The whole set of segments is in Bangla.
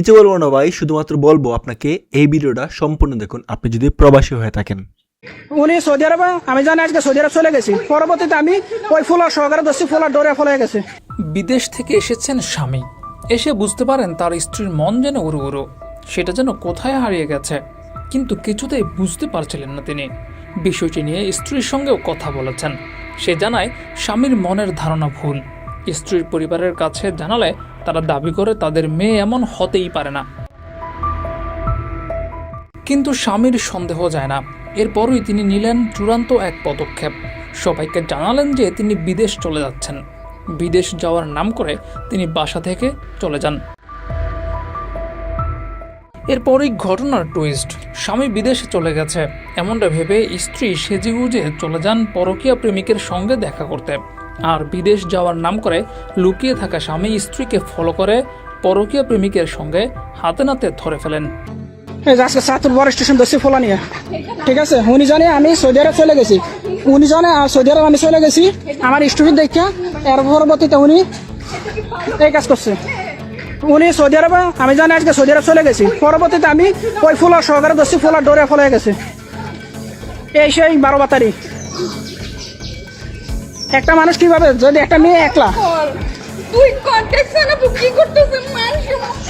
কিছু বলব না ভাই শুধুমাত্র বলব আপনাকে এই ভিডিওটা সম্পূর্ণ দেখুন। আপনি যদি প্রবাসী হয়ে থাকেন। উনি সৌদি আরবে আমি জানি আজকে সৌদি আরব চলে গেছি। পরবর্তীতে আমি ওই ফুলার সহকারে দোষী ফুলার ডোরে ফলে গেছে। বিদেশ থেকে এসেছেন স্বামী। এসে বুঝতে পারেন তার স্ত্রীর মন যেন উড়ো উড়ো সেটা যেন কোথায় হারিয়ে গেছে। কিন্তু কিছুতেই বুঝতে পারছিলেন না তিনি। বিষয়টি নিয়ে স্ত্রীর সঙ্গেও কথা বলেছেন। সে জানায় স্বামীর মনের ধারণা ভুল। স্ত্রীর পরিবারের কাছে জানালে তারা দাবি করে তাদের মেয়ে এমন হতেই পারে না। কিন্তু স্বামীর সন্দেহ যায় না। এরপরই তিনি নিলেন চূড়ান্ত এক পদক্ষেপ। সবাইকে জানালেন যে তিনি বিদেশ চলে যাচ্ছেন। বিদেশ যাওয়ার নাম করে তিনি বাসা থেকে চলে যান। এরপরই ঘটনার টুইস্ট স্বামী বিদেশে চলে গেছে। এমনটা ভেবে স্ত্রী সেজেগুজে চলে যান পরকীয়া প্রেমিকের সঙ্গে দেখা করতে। আর বিদেশ যাওয়ার নাম করে লুকিয়ে থাকা স্বামী স্ত্রীকে ফলো করে পরকীয়া প্রেমিকের সঙ্গে হাতে নাতে ধরে ফেলেন। আজকে সাতুর বড় স্টেশন দোষী ফোলা নিয়ে ঠিক আছে? উনি জানে আমি সৌদি আরব চলে গেছি। উনি জানে সৌদি আরব আমি চলে গেছি। আমার স্টুডেন্ট দেখা এর পরবর্তীতে উনি এই কাজ করছে। উনি সৌদি আরবে, আমি জানি আজকে সৌদি আরব চলে গেছি। পরবর্তীতে আমি ওই ফুলার সহকারে দোষী ফুলার ডোরে ফলে গেছে। এই সেই বারো বাতারি। একটা মানুষ কীভাবে যদি একটা মেয়ে একলা? তুই কন্ট্যাক্ট না কি করতেছিস মানুষ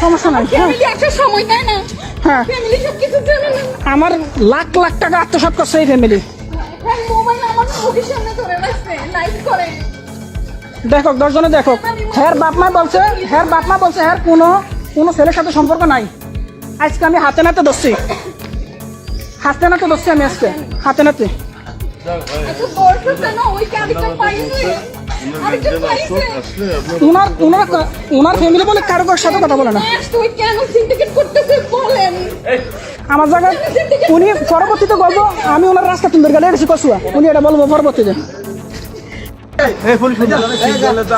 সমস্যা। নাই হ্যাঁ। ফ্যামিলি একটা সময় তাই না? হ্যাঁ। ফ্যামিলি সব কিছু জানে না। আমার লাখ লাখ টাকা আত্মসাৎ করছে এই ফ্যামিলি হ্যাঁ মোবাইল আমার মুখের সামনে ধরে রাখছে লাইট করে। দেখো দশজনে দেখো। হ্যার বাপ মা বলছে হ্যার বাপ মা বলছে হ্যার কোনো কোনো ছেলের সাথে সম্পর্ক নাই। আজকে আমি হাতে নাতে ধরছি। হাতে নাতে ধরছি আমি আজকে হাতে নাতে। উনার ফ্যামিলি বলে কারও কারোর সাথে কথা বলে না। আমার জায়গায় উনি পরবর্তীতে বলব আমি ওনার রাস্তা তুন্দর গেলে এসে কসুয়া। উনি এটা বলব পরবর্তীতে।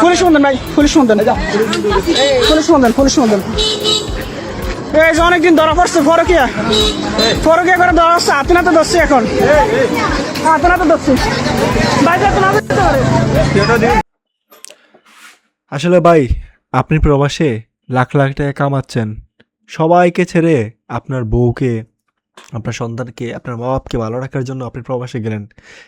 পুলিশ বন্ধন ভাই, পুলিশ বন্ধন। পুলিশ বন্ধন পুলিশ বন্ধন। এই যে অনেকদিন ধরা পড়ছে ফরকিয়া। ফরকিয়া করে ধরা হচ্ছে হাতে নাতে ধরছি এখন। হাতে নাতে ধরছি। আসলে ভাই আপনি প্রবাসে লাখ লাখ টাকা কামাচ্ছেন। সবাইকে ছেড়ে আপনার বউকে আপনার সন্তানকে আপনার মা বাপকে ভালো রাখার জন্য আপনি প্রবাসে গেলেন।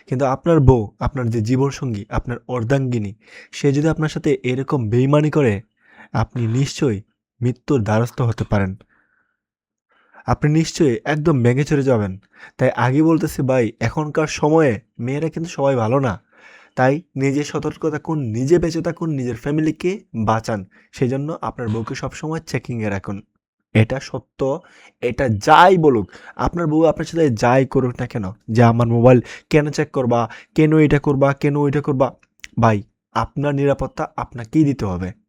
কিন্তু আপনার বউ আপনার যে জীবনসঙ্গী আপনার অর্ধাঙ্গিনী সে যদি আপনার সাথে এরকম বেইমানি করে আপনি নিশ্চয়ই মৃত্যুর দ্বারস্থ হতে পারেন। আপনি নিশ্চয়ই একদম ভেঙে চড়ে যাবেন। তাই আগে বলতেছি ভাই, এখনকার সময়ে মেয়েরা কিন্তু সবাই ভালো না। তাই নিজে সতর্ক থাকুন নিজে বেঁচে থাকুন, নিজের ফ্যামিলিকে বাঁচান। সেই জন্য আপনার বউকে সবসময় চেকিংয়ে রাখুন। এটা সত্য, এটা যাই বলুক, আপনার বউ আপনার সাথে যাই করুক না কেন, যে আমার মোবাইল কেন চেক করবা, কেন এটা করবা, কেন ওইটা করবা, ভাই, আপনার নিরাপত্তা আপনাকেই দিতে হবে।